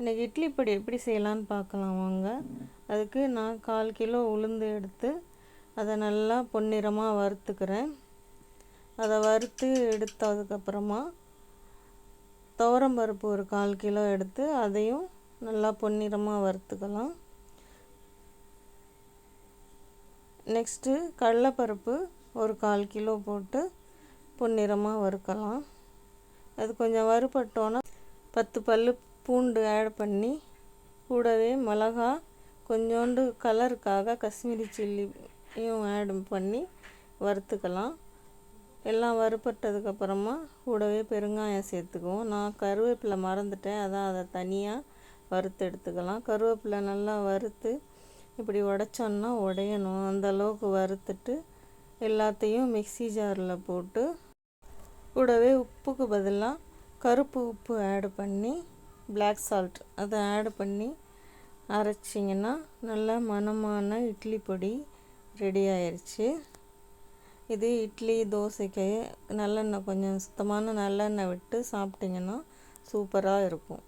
இன்றைக்கி இட்லி பொடி எப்படி செய்யலான்னு பார்க்கலாம் வாங்க. அதுக்கு நான் கால் கிலோ உளுந்து எடுத்து அதை நல்லா பொன்னிறமாக வறுத்துக்கிறேன். அதை வறுத்து எடுத்ததுக்கப்புறமா துவரம்பருப்பு ஒரு கால் கிலோ எடுத்து அதையும் நல்லா பொன்னிறமாக வறுத்துக்கலாம். நெக்ஸ்ட்டு கடலைப்பருப்பு ஒரு கால் கிலோ போட்டு பொன்னிறமாக வறுக்கலாம். அது கொஞ்சம் வறுபட்டோன்னா பத்து பல் பூண்டு ஆட் பண்ணி கூடவே மிளகா கொஞ்சோண்டு கலருக்காக காஷ்மீரி சில்லியும் ஆட் பண்ணி வறுத்துக்கலாம். எல்லாம் வறுப்பட்டதுக்கப்புறமா கூடவே பெருங்காயம் சேர்த்துக்குவோம். நான் கருவேப்பிலை மறந்துட்டேன். அதான் அதை தனியாக வறுத்து எடுத்துக்கலாம். கருவேப்பிலை நல்லா வறுத்து இப்படி உடச்சோன்னா உடையணும். அந்த அளவுக்கு வறுத்துட்டு எல்லாத்தையும் மிக்சி ஜாரில் போட்டு கூடவே உப்புக்கு பதிலாக கருப்பு உப்பு ஆட் பண்ணி பிளாக் சால்ட் அதை ஆட் பண்ணி அரைச்சிங்கன்னா நல்ல மணமான இட்லி பொடி ரெடி ஆயிடுச்சு இது இட்லி தோசைக்கு நல்லெண்ணெய் கொஞ்சம் சுத்தமான நல்லெண்ணெய் விட்டு சாப்பிட்டிங்கன்னா சூப்பராக இருக்கும்.